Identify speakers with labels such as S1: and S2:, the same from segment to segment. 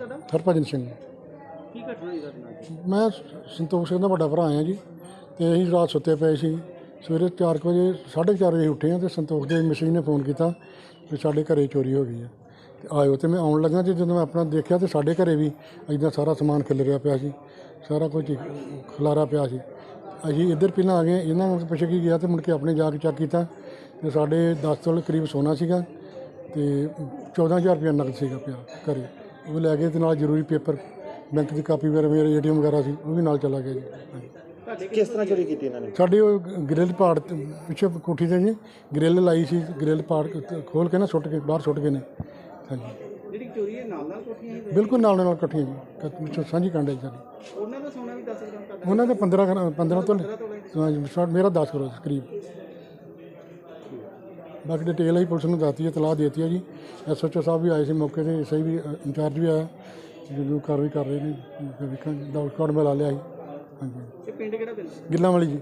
S1: ਤੁਹਾਡਾ?
S2: ਹਰਭਜਨ ਸਿੰਘ।
S1: ਕੀ ਘਟਨਾ ਹੋਈ ਤੁਹਾਡੇ ਨਾਲ?
S2: ਮੈਂ ਸੰਤੋਖ ਸਿੰਘ ਦਾ ਵੱਡਾ ਭਰਾ ਆ ਜੀ ਤੇ ਅਸੀਂ ਰਾਤ ਸੁੱਤੇ ਪਏ ਸੀ। ਸਵੇਰੇ 4 ਵਜੇ 4:30 ਵਜੇ ਉੱਠੇ ਆ ਤੇ ਸੰਤੋਖ ਦੇ ਮਸ਼ੀਨ ਨੇ ਫੋਨ ਕੀਤਾ ਕਿ ਸਾਡੇ ਘਰੇ ਚੋਰੀ ਹੋ ਗਈ ਆ ਤੇ ਆਇਓ ਤੇ ਮੈਂ ਆਉਣ ਲੱਗਾ ਤੇ ਜਦੋਂ ਮੈਂ ਆਪਣਾ ਦੇਖਿਆ ਤੇ ਸਾਡੇ ਘਰੇ ਵੀ ਇਦਾਂ ਸਾਰਾ ਸਮਾਨ ਖਿਲਰਿਆ ਪਿਆ ਸੀ ਸਾਰਾ ਕੁਝ ਹੀ ਖਲਾਰਾ ਪਿਆ ਸੀ। ਅਸੀਂ ਇੱਧਰ ਪਹਿਲਾਂ ਆ ਗਏ ਇਹਨਾਂ ਨੂੰ ਪੁੱਛ ਕੇ ਗਿਆ ਤੇ ਮੁੜ ਕੇ ਆਪਣੇ ਜਾ ਕੇ ਚੈੱਕ ਕੀਤਾ ਤੇ ਸਾਡੇ 10 ਤੋਲੇ ਕਰੀਬ ਸੋਨਾ ਸੀਗਾ ਤੇ 14000 ਰੁਪਏ ਨਕਦ ਸੀਗਾ ਪਿਆ ਘਰੇ। ਉਹ ਲੈ ਗਏ ਤੇ ਨਾਲ ਜ਼ਰੂਰੀ ਪੇਪਰ ਬੈਂਕ ਦੀ ਕਾਪੀ ਵਗੈਰਾ ਮੇਰੇ ਏਟੀਐਮ ਵਗੈਰਾ ਸੀ ਉਹ ਵੀ ਨਾਲ ਚਲਾ ਗਿਆ ਜੀ। ਹਾਂਜੀ।
S3: ਕਿਸ ਤਰ੍ਹਾਂ ਚੋਰੀ ਕੀਤੀ ਇਹਨਾਂ ਨੇ?
S2: ਸਾਡੇ ਉਹ ਗ੍ਰਿਲ ਪਾੜ ਤੇ ਪਿੱਛੇ ਕੋਠੀ ਤੇ ਜੀ ਗ੍ਰਿਲ ਲਾਈ ਸੀ ਗ੍ਰਿਲ ਪਾੜ ਕੇ ਖੋਲ ਕੇ ਨਾ ਸੁੱਟ ਕੇ ਬਾਹਰ ਸੁੱਟ ਗਏ ਨੇ। ਹਾਂਜੀ।
S1: ਜਿਹੜੀ ਚੋਰੀ ਹੈ ਨਾਲ ਨਾਲ ਕੋਠੀਆਂ ਸੀ
S2: ਬਿਲਕੁਲ ਨਾਲ ਨਾਲ ਇਕੱਠੀਆਂ ਜੀ ਕ- ਵਿੱਚੋਂ ਸਾਂਝੀ ਕਾਂਡੇ ਸਾਡੀ।
S1: ਉਹਨਾਂ ਦਾ ਸੋਨਾ ਵੀ 10 ਗ੍ਰਾਮ
S2: ਉਹਨਾਂ ਦੇ 15 ਗ੍ਰਾ- 15 ਤੋਂ ਹਾਂਜੀ ਮੇਰਾ 10 ਕਰੋੜ ਕਰੀਬ। ਬਾਕੀ ਡਿਟੇਲ ਹੀ ਪੁਲਿਸ ਨੂੰ ਦੱਸਤੀ ਹੈ ਤਲਾਹ ਦੇਤੀ ਹੈ ਜੀ। ਐਸਐਚਓ ਸਾਹਿਬ ਵੀ ਆਏ ਸੀ ਮੌਕੇ ਤੇ ਸਹੀ ਵੀ ਇੰਚਾਰਜ ਵੀ ਆਇਆ। ਜੋ ਕਾਰਵਾਈ ਕਰ ਰਹੇ ਨੇ ਵੇਖਾਂਗੇ ਡਾਊਟ ਕਾਰਡ ਮਿਲਾ ਲਿਆ ਸੀ। ਹਾਂਜੀ।
S1: ਇਹ ਪਿੰਡ ਕਿਹੜਾ ਪਿੰਡ
S2: ਗਿੱਲਾਂ ਵਾਲੀ ਜੀ।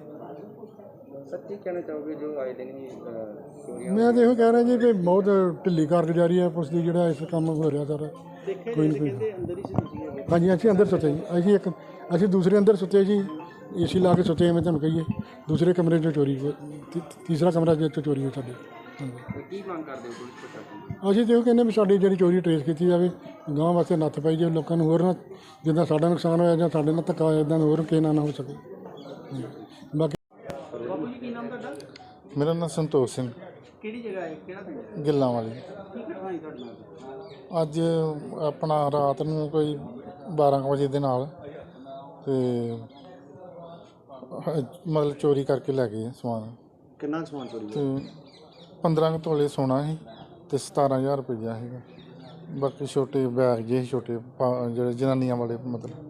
S1: ਸੱਚੀ ਕਹਿਣਾ ਚਾਹੋਗੇ ਜੋ ਆਏ ਦਿਨ ਹੀ ਚੋਰੀ
S2: ਮੈਂ ਤਾਂ ਇਹੋ ਕਹਿ ਰਿਹਾ ਜੀ ਕਿ ਬਹੁਤ ਢਿੱਲੀ ਕਾਰਗੁਜ਼ਾਰੀ ਹੈ ਪੁਲਿਸ ਦੀ ਜਿਹੜਾ ਇਸ ਕੰਮ ਹੋ ਰਿਹਾ ਸਾਰਾ।
S1: ਦੇਖਿਆ
S2: ਕੋਈ
S1: ਜੀ
S2: ਨਹੀਂ
S1: ਕਹਿੰਦੇ ਅੰਦਰ ਹੀ ਸੀ ਤੁਸੀਂ ਹੈਗੇ
S2: ਹਾਂਜੀ ਅਸੀਂ ਅੰਦਰ ਸੁੱਤੇ ਜੀ। ਅਸੀਂ ਇੱਕ ਅਸੀਂ ਦੂਸਰੇ ਅੰਦਰ ਸੁੱਤੇ ਜੀ ਏਸੀ ਲਾ ਕੇ ਸੁੱਤੇ ਮੈਂ ਤੁਹਾਨੂੰ ਕਹੀਏ। ਦੂਸਰੇ ਕਮਰੇ 'ਚੋਂ ਚੋਰੀ ਹੋਈ। ਤੀ- ਤੀਸਰਾ ਕਮਰਾ ਜਿੱਥੋਂ ਚੋਰੀ ਹੋਈ ਸਾਡੇ। ਹਾਂਜੀ
S1: ਕੀ ਮੰਗ ਕਰਦੇ ਹੋ ਪੁਲਿਸ ਪ੍ਰਸ਼ਾਸਨ
S2: ਅਸੀਂ ਤੇ ਉਹ ਕਹਿੰਦੇ ਵੀ ਸਾਡੀ ਜਿਹੜੀ ਚੋਰੀ ਟਰੇਸ ਕੀਤੀ ਜਾਵੇ ਗਾਂ ਵਾਸਤੇ ਨੱਥ ਪਾਈ ਜਾਵੇ ਲੋਕਾਂ ਨੂੰ ਹੋਰ ਨਾ ਜਿੱਦਾਂ ਸਾਡਾ ਨੁਕਸਾਨ ਹੋਇਆ ਜਾਂ ਸਾਡੇ ਨਾਲ ਧੱਕਾ ਹੋਇਆ ਇਦਾਂ ਹੋਰ ਕਿਸੇ ਨਾਲ ਨਾ ਹੋ ਸਕੇ। ਹਾਂਜੀ। ਬਾਕੀ
S1: ਬਾਪੂ ਜੀ ਕੀ ਨਾਮ ਤੁਹਾਡਾ?
S4: ਮੇਰਾ ਨਾਮ ਸੰਤੋਖ ਸਿੰਘ।
S1: ਕਿਹੜੀ ਜਗ੍ਹਾ ਹੈ? ਕਿਹੜਾ ਪਿੰਡ ਹੈ?
S4: ਗਿੱਲਾਂ ਵਾਲੀ।
S1: ਕੀ ਘਟਨਾ ਹੋਈ ਤੁਹਾਡੇ ਨਾਲ?
S4: ਅੱਜ ਆਪਣਾ ਰਾਤ ਨੂੰ ਕੋਈ 12 ਕੁ ਵਜੇ ਦੇ ਨਾਲ ਤੇ ਹ- ਮਤਲਬ ਚੋਰੀ ਕਰਕੇ ਲੈ ਗਏ ਸਮਾਨ।
S3: ਕਿੰਨਾ ਸਮਾਨ ਚੋਰੀ
S4: ਤੇ 15 ਕੁ ਤੋਲੇ ਸੋਨਾ ਸੀ ਤੇ 17000 ਰੁਪਈਆ ਸੀਗਾ। ਬਾਕੀ ਛੋਟੇ ਬੈਗ ਜਿਹੇ ਛੋਟੇ ਪਾ- ਜਿਹੜੇ ਜਨਾਨੀਆਂ ਵਾਲੇ ਮਤਲਬ।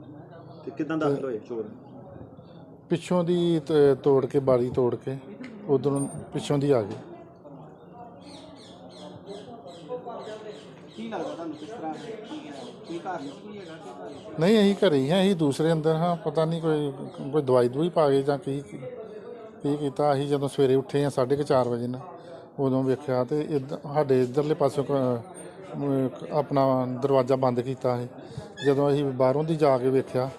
S3: ਤੇ ਕਿਦਾਂ ਦਾਖਲ ਹੋਏ ਚੋਰ?
S4: ਪਿੱਛੋਂ ਦੀ ਤ- ਤੋੜ ਕੇ ਬਾਰੀ ਤੋੜ ਕੇ ਉਧਰੋਂ ਪਿੱਛੋਂ ਦੀ ਆ ਗਏ
S1: ਕੀ ਲੱਗਦਾ ਤੁਹਾਨੂੰ ਕਿਸ ਤਰ੍ਹਾਂ ਕੀ ਕੀ ਘਰ ਨਹੀਂ ਹੈਗਾ ਕਿ
S4: ਅਸੀਂ ਘਰੇ ਹੀ ਹਾਂ ਅਸੀਂ ਦੂਸਰੇ ਅੰਦਰ ਹਾਂ ਪਤਾ ਨਹੀਂ ਕੋਈ ਕੋਈ ਦਵਾਈ ਦੂਈ ਪਾ ਗਏ ਜਾਂ ਕੀ ਕੀ ਕੀਤਾ। ਅਸੀਂ ਜਦੋਂ ਸਵੇਰੇ ਉੱਠੇ ਆ 4:30 ਵਜੇ ਨਾ ਉਦੋਂ ਵੇਖਿਆ ਤੇ ਇੱਧ- ਸਾਡੇ ਇਧਰਲੇ ਪਾਸੋਂ ਕ- ਅਮ, ਆਪਣਾ ਦਰਵਾਜ਼ਾ ਬੰਦ ਕੀਤਾ ਸੀ। ਜਦੋਂ ਅਸੀਂ ਬਾਹਰੋਂ ਦੀ ਜਾ ਕੇ ਵੇਖਿਆ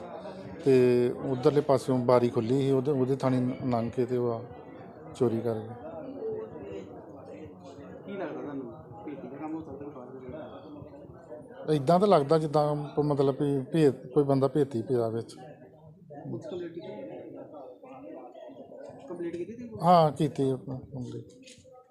S4: ਤੇ ਉਧਰਲੇ ਪਾਸਿਓਂ ਬਾਰੀ ਖੁੱਲੀ ਸੀ ਉਹਦੇ ਉਹਦੇ ਥਾਣੀ ਲੰਘ ਕੇ ਤੇ ਉਹ ਆ ਚੋਰੀ ਕਰ ਗਏ।
S1: ਕੀ ਲੱਗਦਾ ਤੁਹਾਨੂੰ? ਭੇਤੀ ਦਾ ਕੰਮ ਹੋ ਸਕਦਾ ਬਾਹਰ ਦੇ
S4: ਇਦਾਂ ਤਾਂ ਲੱਗਦਾ ਜਿੱਦਾਂ ਪ- ਮਤਲਬ ਵੀ ਭੇਤ ਕੋਈ ਬੰਦਾ ਭੇਤੀ ਪਿਆ ਵਿੱਚ।
S1: ਕੰਪਲੀਟ ਕੀਤੀ ਕੰਪਲੀਟ ਕੀਤੀ? ਤੇ
S4: ਹਾਂ ਕੀਤੀ ਆਪਣਾ ਕੰਪਲੀਟ।